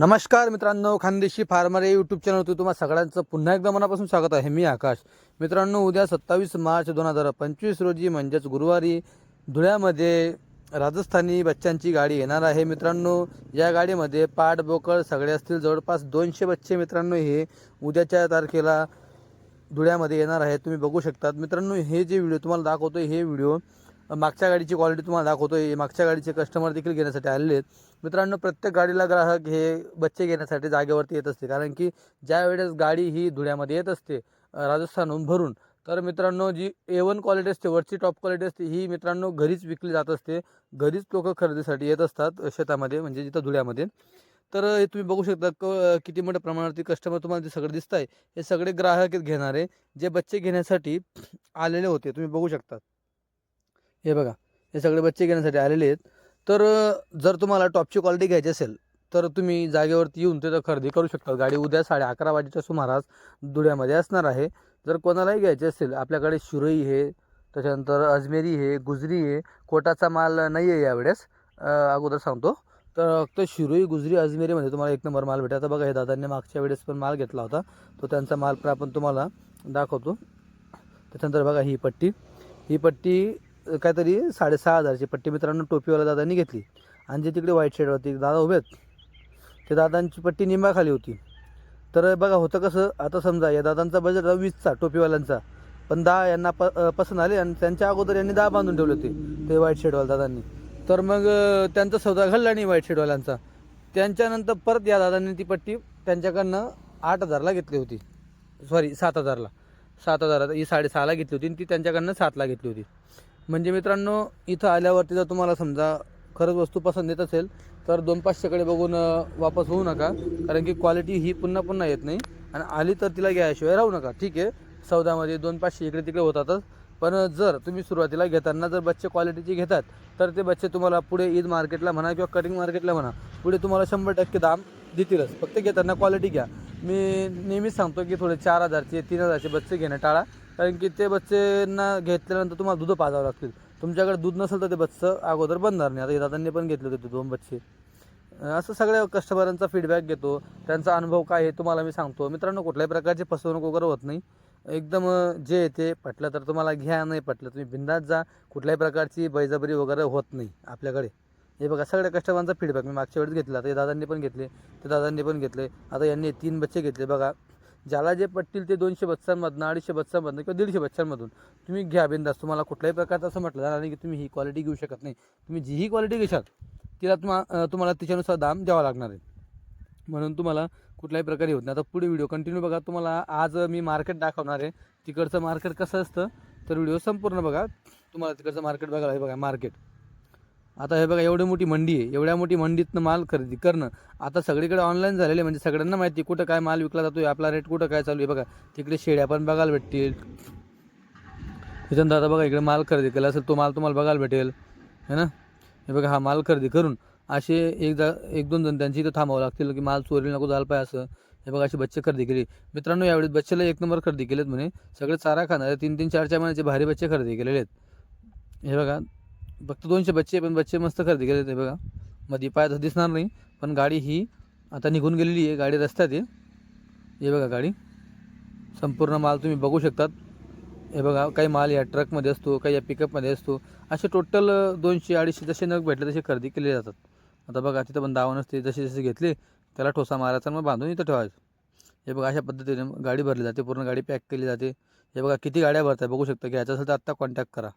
नमस्कार मित्रांनो खानदेशी फार्मर या यूट्यूब चॅनलवरती तुम्हाला सगळ्यांचं पुन्हा एकदा मनापासून स्वागत आहे. मी आकाश. मित्रांनो उद्या सत्तावीस मार्च दोन हजार पंचवीस रोजी म्हणजेच गुरुवारी धुळ्यामध्ये राजस्थानी बच्चांची गाडी येणार आहे. मित्रांनो या गाडीमध्ये पाट बोकळ सगळे असतील. जवळपास दोनशे बच्चे मित्रांनो हे उद्याच्या तारखेला धुळ्यामध्ये येणार आहे तुम्ही बघू शकतात. मित्रांनो हे जे व्हिडिओ तुम्हाला दाखवतो हे व्हिडिओ मागच्या गाडीची क्वालिटी तुम्हाला दाखवतो आहे मागच्या गाडीचे कस्टमर देखील घेण्यासाठी आलेले आहेत. मित्रांनो प्रत्येक गाडीला ग्राहक हे बच्चे घेण्यासाठी जागेवरती येत असते. कारण की ज्या वेळेस गाडी ही धुळ्यामध्ये येत असते राजस्थानहून भरून तर मित्रांनो जी ए वन क्वालिटी असते वरची टॉप क्वालिटी असते ही मित्रांनो घरीच विकली जात असते. घरीच लोक खरेदीसाठी येत असतात शेतामध्ये म्हणजे जिथं धुळ्यामध्ये. तर हे तुम्ही बघू शकता क किती मोठ्या प्रमाणावरती कस्टमर तुम्हाला जे सगळं दिसत आहे हे सगळे ग्राहक घेणारे जे बच्चे घेण्यासाठी आलेले होते तुम्ही बघू शकता. हे बघा हे सगळे बच्चे घेण्यासाठी आलेले आहेत. तर जर तुम्हाला टॉपची क्वालिटी घ्यायची असेल तर तुम्ही जागेवरती येऊन तिथं खरेदी करू शकता. गाडी उद्या साडे अकरा वाजेच्या सुमारास धुळ्यामध्ये असणार आहे. जर कोणालाही घ्यायची असेल आपल्याकडे शिरोई हे त्याच्यानंतर अजमेरी हे गुजरी हे कोटाचा माल नाही आहे यावेळेस अगोदर सांगतो. तर फक्त शिरोई गुजरी अजमेरीमध्ये तुम्हाला एक नंबर माल भेटायचा बघा हे दादांनी मागच्या वेळेस पण माल घेतला होता. तो त्यांचा माल पण आपण तुम्हाला दाखवतो. त्याच्यानंतर बघा ही पट्टी. ही पट्टी काहीतरी साडेसहा हजारची पट्टी मित्रांनो टोपीवाला दादांनी घेतली. आणि जे तिकडे व्हाईट शेडवरती दादा उभे आहेत ते दादांची पट्टी निंबाखाली होती. तर बघा होतं कसं आता समजा या दादांचा बजेट होता वीसचा टोपीवाल्यांचा. पण दहा यांना प पसंत आले आणि त्यांच्या अगोदर यांनी दहा बांधून ठेवले होते ते व्हाईट शेडवाल दादांनी. तर मग त्यांचा सौदा घडला नाही व्हाईट शेडवाल्यांचा त्यांच्यानंतर परत या दादांनी ती पट्टी त्यांच्याकडनं आठ हजारला घेतली होती. सॉरी सात हजारला. सात हजारात ही साडेसहाला घेतली होती आणि ती त्यांच्याकडनं सातला घेतली होती. म्हणजे मित्रांनो इथं आल्यावरती जर तुम्हाला समजा खरंच वस्तू पसंत येत असेल तर दोन पाचशेकडे बघून वापस होऊ नका. कारण की क्वालिटी ही पुन्हा पुन्हा येत नाही. आणि आली तर तिला घ्यायशिवाय राहू नका. ठीक आहे? सौदामध्ये दोन पाचशे इकडे तिकडे होतातच. पण जर तुम्ही सुरुवातीला घेताना जर बच्चे क्वालिटीचे घेतात तर ते बच्चे तुम्हाला पुढे ईद मार्केटला म्हणा किंवा कटिंग मार्केटला म्हणा पुढे तुम्हाला शंभर टक्के दाम देतीलच. फक्त घेताना क्वालिटी घ्या. मी नेहमीच सांगतो की थोडे चार हजारचे तीन हजारचे बच्चे घेणं टाळा. कारण की ते बच्चेंना घेतल्यानंतर तुम्हाला दूध पाजावं लागतील. तुमच्याकडे दूध नसेल तर ते बच्चं अगोदर बनणार नाही. आता दादांनी पण घेतले होते दोन बच्चे. असं सगळ्या कस्टमरांचा फीडबॅक घेतो. त्यांचा अनुभव काय आहे तुम्हाला मी सांगतो. मित्रांनो कुठल्याही प्रकारची फसवणूक वगैरे होत नाही. एकदम जे आहे ते पटलं तर तुम्हाला घ्या नाही पटलं तुम्ही बिंदात जा. कुठल्याही प्रकारची बैजबरी वगैरे होत नाही आपल्याकडे. हे बघा सगळ्या कस्टमरांचा फीडबॅक मी मागच्या वेळेस घेतला. आता हे दादांनी पण घेतले. ते दादांनी पण घेतले. आता यांनी तीन बच्चे घेतले. बघा ज्याला जे पटतील ते दोनशे बच्चांमधनं अडीचशे बच्चांमधनं किंवा दीडशे बच्चांमधून तुम्ही घ्या बिंदास. तुम्हाला कुठल्याही प्रकारचं असं म्हटलं जाणार नाही की तुम्ही ही क्वालिटी घेऊ शकत नाही. तुम्ही जी ही क्वालिटी घेशाल तिला तुम्हा तुम्हाला तिच्यानुसार दाम द्यावा लागणार आहे. म्हणून तुम्हाला कुठल्याही प्रकारे होत नाही. आता पुढे व्हिडिओ कंटिन्यू बघा. तुम्हाला आज मी मार्केट दाखवणार आहे. तिकडचं मार्केट कसं असतं तर व्हिडिओ संपूर्ण बघा. तुम्हाला तिकडचं मार्केट बघायला बघा मार्केट आता हे बघा एवढी मोठी मंडी आहे. एवढ्या मोठी मंडीतनं माल खरेदी करणं. आता सगळीकडे ऑनलाईन झालेले म्हणजे सगळ्यांना माहिती आहे कुठं काय माल विकला जातोय आपला रेट कुठं काय चालू आहे. बघा तिकडे शेड्या पण बघायला भेटतील. त्याच्यानंतर आता बघा इकडे माल खरेदी केला असेल तो माल तुम्हाला बघायला भेटेल. है ना? हे बघा हा माल खरेदी करून असे एक जा एक दोन जण त्यांची इथं थांबावं लागतील की माल चोरी नको झाला पाहिजे असं. हे बघा अशी बच्चे खरेदी केली. मित्रांनो यावेळेस बच्चेला एक नंबर खरेदी केलेत म्हणे. सगळे चारा खाणारे तीन तीन चार चार महिन्याचे भारी बच्चे खरेदी केलेले आहेत. हे बघा फक्त दोनशे बच्चे पण बच्चे मस्त खरेदी केले ते बघा. मध्ये पाय तर दिसणार नाही पण गाडी ही आता निघून गेलेली आहे. गाडी रस्त्यात आहे. हे बघा गाडी. संपूर्ण माल तुम्ही बघू शकतात. हे बघा काही माल या ट्रकमध्ये असतो काही या पिकअपमध्ये असतो. असे टोटल दोनशे अडीचशे जसे नग भेटले तसे खरेदी केले जातात. आता बघा तिथं पण दावा नसते जसे जसे घेतले त्याला ठोसा मारायचा मग बांधून इथं ठेवायचं. हे बघा अशा पद्धतीने गाडी भरली जाते पूर्ण गाडी पॅक केली जाते. हे बघा किती गाड्या भरताय बघू शकता घ्यायचं असेल तर आत्ता कॉन्टॅक्ट करा.